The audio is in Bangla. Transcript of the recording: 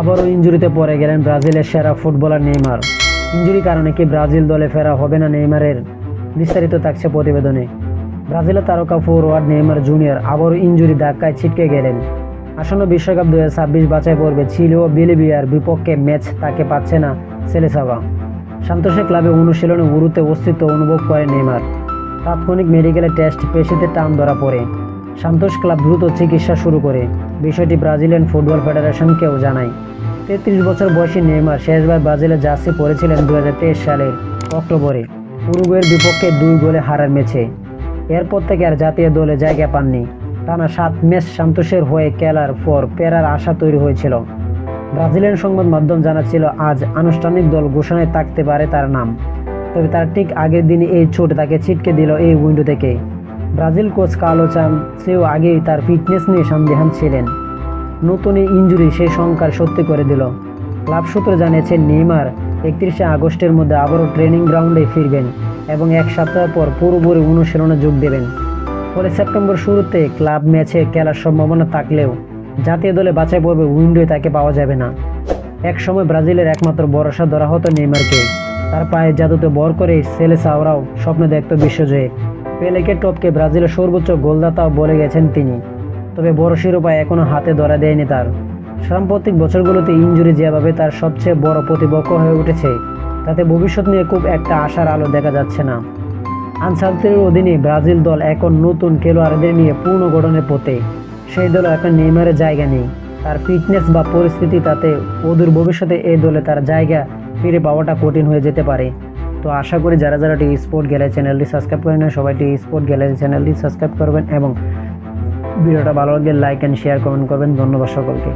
আবারও ইঞ্জুরিতে পড়ে গেলেন ব্রাজিলের সেরা ফুটবলার নেইমার। ইঞ্জুরি কারণে কি ব্রাজিল দলে ফেরা হবে না নেইমারের? বিস্তারিত থাকছে প্রতিবেদনে। ব্রাজিলের তারকা ফরওয়ার্ড নেইমার জুনিয়র আবারও ইঞ্জুরি ধাক্কায় ছিটকে গেলেন। আসন্ন বিশ্বকাপ দু হাজার ছাব্বিশ বাছাই পর্বে ছিল ও বিলিবিয়ার বিপক্ষে ম্যাচ তাকে পাচ্ছে না সেলেসাভা সান্তোষের ক্লাবে অনুশীলনে উরুতে অস্তিত্ব অনুভব করে নেইমার। তাৎক্ষণিক মেডিকেলে টেস্ট পেশিতে টান ধরা পড়ে। সান্তোষ ক্লাব দ্রুত চিকিৎসা শুরু করে। বিষয়টি ব্রাজিলিয়ান ফুটবল ফেডারেশনকেও জানায়। তেত্রিশ বছর বয়সী নেইমার শেষবার ব্রাজিলের জার্সি পরেছিলেন দু সালের অক্টোবরে। উরুগুয়ের বিপক্ষে দুই গোলে হারার ম্যাচে। এরপর থেকে আর জাতীয় দলে জায়গা পাননি। টানা সাত ম্যাচ সান্তোষের হয়ে খেলার পর পেরার আশা তৈরি হয়েছিল। ব্রাজিলিয়ান সংবাদ মাধ্যম জানাচ্ছিল, আজ আনুষ্ঠানিক দল ঘোষণায় থাকতে পারে তার নাম। তবে তার ঠিক আগের দিনই এই চোট তাকে ছিটকে দিল এই উইন্ডো থেকে। ব্রাজিল কোচ কালো চান সেও আগেই তার ফিটনেস নিয়ে সন্দেহান ছিলেন। নতুন এই ইঞ্জুরি সেই শঙ্কার সত্যি করে দিল। ক্লাব সূত্র জানিয়েছে, নেইমার একত্রিশে আগস্টের মধ্যে আবারও ট্রেনিং গ্রাউন্ডে ফিরবেন এবং এক সপ্তাহ পর পুরোপুরি অনুশীলনে যোগ দেবেন। ফলে সেপ্টেম্বর শুরুতে ক্লাব ম্যাচে খেলার সম্ভাবনা থাকলেও জাতীয় দলে বাছাই পর্বে উইন্ডোয় তাকে পাওয়া যাবে না। এক সময় ব্রাজিলের একমাত্র ভরসা ধরা হতো নেইমারকে। তার পায়ের জাদুতে বর করে সেলেসাওরাও স্বপ্ন দেখত বিশ্বজয়ে। পেলেকে টপকে ব্রাজিলের সর্বোচ্চ গোলদাতা বলে গেছেন তিনি। তবে বড় শিরোপা এখনও হাতে ধরা দেয়নি তার। সাম্প্রতিক বছরগুলোতে ইঞ্জুরি যেভাবে তার সবচেয়ে বড় প্রতিপক্ষ হয়ে উঠেছে, তাতে ভবিষ্যৎ নিয়ে খুব একটা আশার আলো দেখা যাচ্ছে না। আনসালতের অধীনে ব্রাজিল দল এখন নতুন খেলোয়াড়দের নিয়ে পূর্ণ গঠনের পথে। সেই দলে এখন নেইমারের জায়গা নেই। তার ফিটনেস বা পরিস্থিতি তাতে অদূর ভবিষ্যতে এই দলে তার জায়গা ফিরে পাওয়াটা কঠিন হয়ে যেতে পারে। তো আশা করি যারা যারা টি স্পোর্ট গ্যালারি চ্যানেলটি সাবস্ক্রাইব করেন না, সবাই টি স্পোর্ট গ্যালারি চ্যানেলটি সাবস্ক্রাইব করবেন এবং ভিডিওটা ভালো লাগলে লাইক অ্যান্ড শেয়ার কমেন্ট করবেন। ধন্যবাদ সকলকে।